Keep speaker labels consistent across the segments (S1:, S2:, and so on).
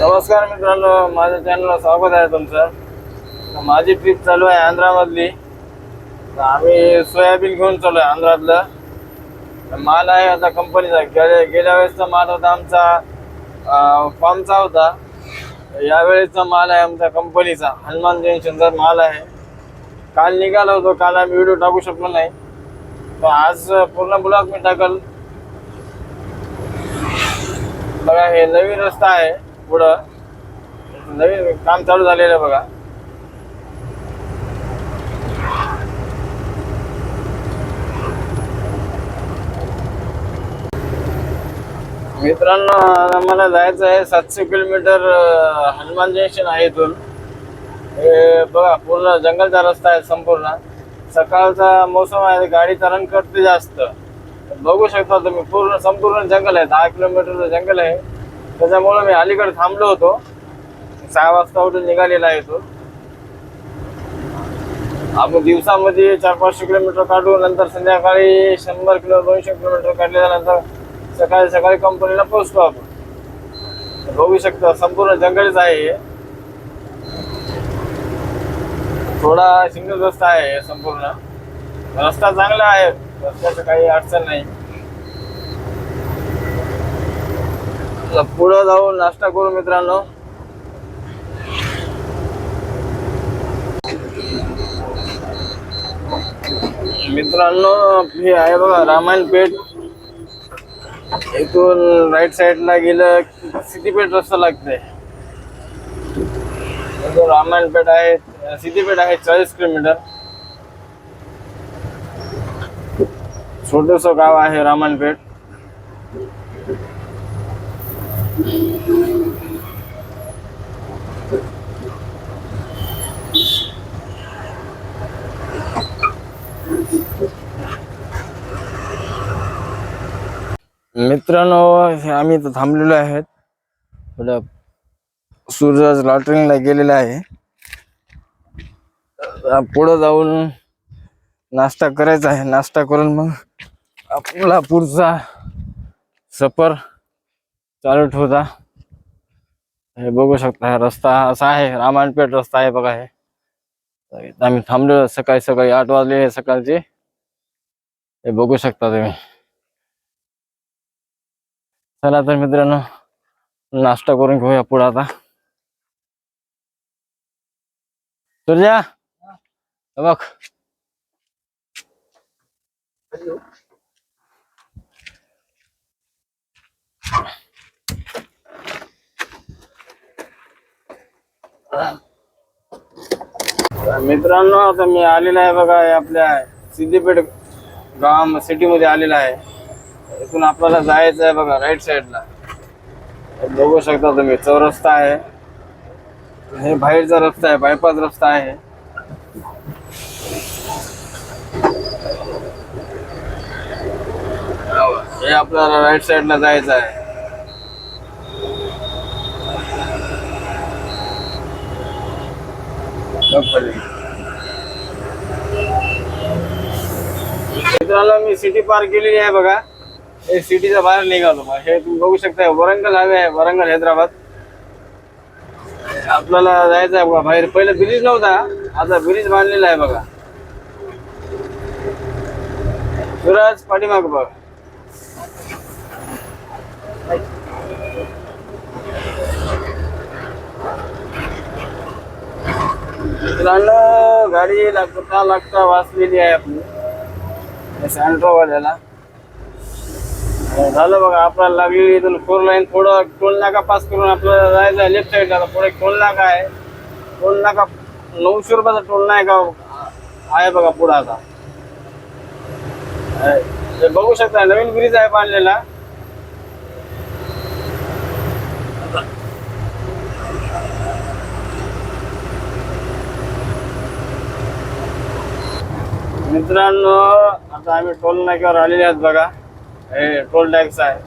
S1: नमस्कार मित्रांनो माझ्या चॅनलला स्वागत आहे तुमचं. माझी ट्रिप चालू आहे आंध्रामधली. तर आम्ही सोयाबीन घेऊन चालू आहे आंध्रातलं. माल आहे आता कंपनीचा गेल्या गेल्या वेळेसचा माल होता आमचा फॉर्मचा होता. यावेळेसचा माल आहे आमचा कंपनीचा हनुमान जंक्शनचा माल आहे. काल निघाला होतो काल आम्ही व्हिडिओ टाकू शकलो नाही. तर आज पूर्ण ब्लॉग मी टाकल. बघा हे नवीन रस्ता आहे. पुढं. नवीन काम चालू झालेलं आहे बघा. मित्रांनो आम्हाला जायचं आहे सातशे किलोमीटर हनुमान जंक्शन आहे इथून. हे बघा पूर्ण जंगलचा रस्ता आहे संपूर्ण. सकाळचा मोसम आहे गाडी रन करते जास्त. बघू शकता तुम्ही पूर्ण संपूर्ण जंगल आहे. दहा किलोमीटरचं जंगल आहे. त्याच्यामुळं मी अलीकडे थांबलो होतो. सहा वाजता उठून निघालेला आहे तो. आपण दिवसामध्ये चार पाचशे किलोमीटर काढू नंतर संध्याकाळी शंभर किलो दोनशे किलोमीटर काढल्यानंतर सकाळी सकाळी कंपनीला पोहोचतो आपण. बघू शकता संपूर्ण जंगलच आहे हे. थोडा सिंगल रस्ता आहे हे संपूर्ण. रस्ता चांगला आहे रस्त्याचं काही अडचण नाही. पुढं जाऊन नाश्ता करू मित्रांनो. मित्रांनो हे आहे बघा रामायण पेठ. इथून राईट साईडला गेलं की सिद्धीपेठ रस्ता लागते रामायण पेठ आहे सिद्धीपेठ आहे चाळीस किलोमीटर. छोटस गाव आहे रामायणपेठ मित्रांनो हे आम्ही इथं थांबलेलो आहेत. थोडं सूरज लॉटरिंगला गेलेला आहे. पुढं जाऊन नाश्ता करायचा आहे. नाश्ता करून मग आपला पुढचा सफर चालू ठेवता. हे बघू शकता, हा रस्ता असा आहे रामायणपेठ रस्ता आहे बघा हे. आम्ही थांबलेलो सकाळी सकाळी आठ वाजले सकाळचे. हे बघू शकता तुम्ही. चला तर मित्रांनो, नाश्ता करून घेऊया पुढे आता. हे बघ. मित्रांनो आता मी आलेला आहे बघा हे आपल्या सिद्धीपेठ गाव सिटीमध्ये आलेला आहे. इथून आपल्याला जायचं आहे बघा राईट साईडला बघू शकता तुम्ही चौरस्ता आहे. हे बाहेरचा रस्ता आहे बायपास रस्ता आहे. हे आपल्याला राईट साईडला जायचं आहे. मित्रांनो मी सिटी पार केलेली आहे बघा. हे सिटीच्या बाहेर निघालो. हे तुम्ही बघू शकता वरंगल हवे आहे वरंगल हैदराबाद. आपल्याला जायचं आहे बघा बाहेर. पहिले ब्रिज नव्हता आता ब्रिज बांधलेला आहे बघा. सूरज पाठीमाग बघ. मित्रांनो गाडी लागता लागता वाचलेली आहे आपली. सँट्रोवाल्याला झालं बघा आपल्याला लागली इथून फोर लाईन थोडं टोल नाका पास करून आपल्याला जायचं आहे लेफ्ट साईडला पुढे टोल नाका आहे. टोल नाका नऊशे रुपयाचा टोल नाका आहे बघा पुढं आता. बघू शकता नवीन ब्रिज आहे बांधलेला. मित्रांनो आता आम्ही टोल नाक्यावर आलेले आहेत बघा. हे टोल टॅक्स आहे.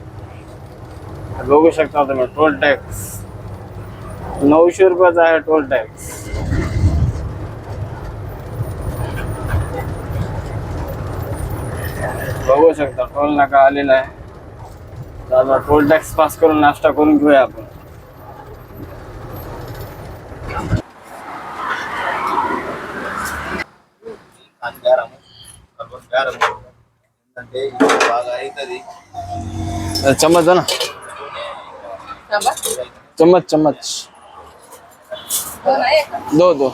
S1: बघू शकता तुम्ही टोल टॅक्स. नऊशे रुपयाचा आहे टोल टॅक्स. बघू शकता टोल नाका आलेला आहे. तर आता टोल टॅक्स पास करून नाश्ता करून घेऊया आपण.
S2: అంటే బాగా అవుతుంది
S1: चम्मच दो ना चम्मच चम्मच दो दो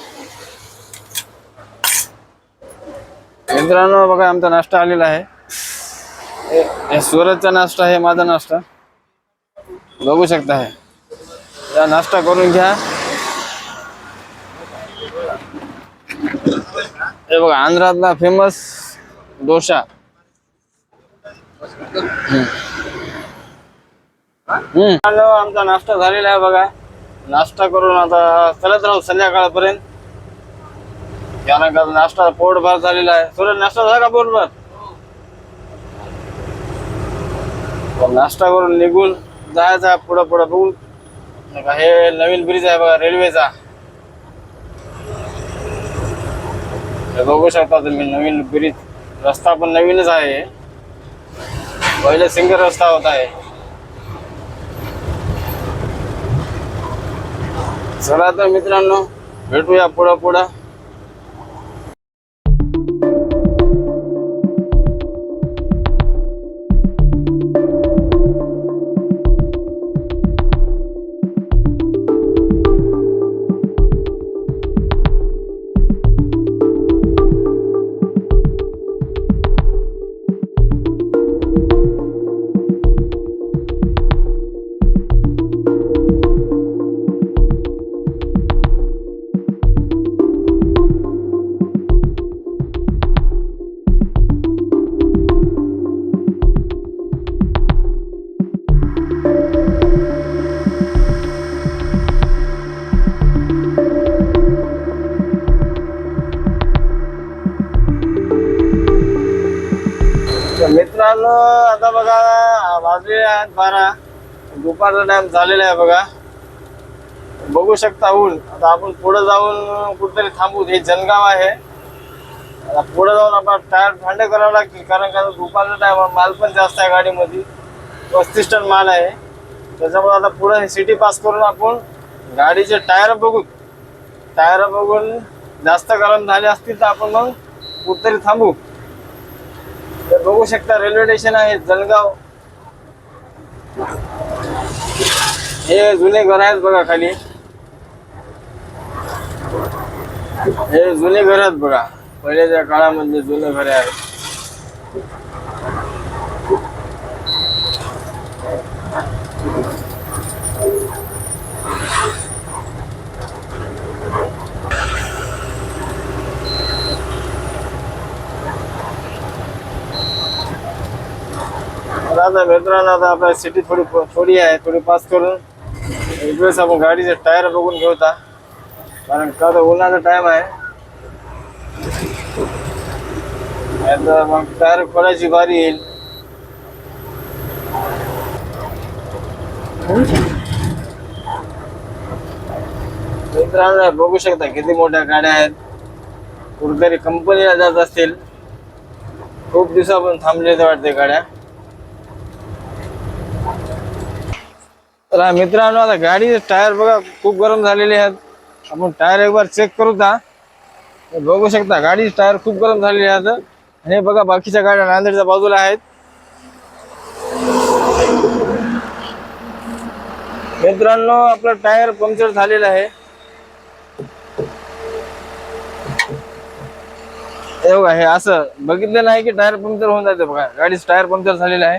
S1: मित्रांनो बघा आमचा नाश्ता आलेला आहे हे- हे सुरतचा नाश्ता आहे माझा नाश्ता बघू शकता आहे या नाश्ता करून घ्या हे बघा आंध्रातला फेमस डोसा. हॅलो आमचा नाश्ता झालेला आहे बघा. नाश्ता करून आता चलत राहू संध्याकाळपर्यंत. कारण का नाश्ता पोटभर झालेला आहे. सूरज नाश्ता झाला का पोटभर? नाश्ता करून निघून जायचा पुढं पुढं बघून. का हे नवीन ब्रिज आहे बघा रेल्वेचा बघू शकता तुम्ही नवीन ब्रिज रस्ता पण नवीनच आहे. पहिले सिंगल रस्ता होता आहे चला तर मित्रांनो भेटूया पुढं पुढं. मित्रांनो आता बघा वाजले आहेत बारा. दुपारचा टाइम झालेला आहे बघा. बघू शकता ऊन. आता आपण पुढे जाऊन कुठेतरी थांबू. हे जनगाव आहे. आता पुढे जाऊन आपण टायर थंड करावं लागतील कारण का दुपारचा टाइम माल पण जास्त आहे गाडीमध्ये. पस्तीस टन माल आहे. त्याच्यामुळे आता पुढे सिटी पास करून आपण गाडीचे टायर बघू टायर बघून जास्त गरम झाले असतील तर आपण मग कुठेतरी थांबू. तर बघू शकता रेल्वे स्टेशन आहे जळगाव हे जुने घर आहेत बघा खाली. हे जुने घर आहेत बघा. पहिल्याच्या काळामध्ये जुने घर आहेत. आता मित्रांनो आता आपल्या सिटी थोडी थोडी आहे थोडी पास करून. एक वेळेस आपण गाडीचे टायर बघून घेऊता कारण का तर उन्हाचा टाइम आहे. आता मग टायर खोलायची बारी येईल. मित्रांनो बघू शकता किती मोठ्या गाड्या आहेत. कुठेतरी कंपनीला जात असतील. खूप दिवसापासून थांबले वाटते गाड्या. तर मित्रांनो आता गाडीचे टायर बघा खूप गरम झालेले आहेत. आपण टायर एक बार चेक करू का बघू शकता गाडीचे टायर खूप गरम झालेले आहेत. आणि हे बघा बाकीच्या गाड्या नांदेडच्या बाजूला आहेत. मित्रांनो आपला टायर पंक्चर झालेला आहे. हे बघा हे असं बघितलं नाही की टायर पंक्चर होऊन जाते बघा. गाडीचं टायर पंक्चर झालेलं आहे.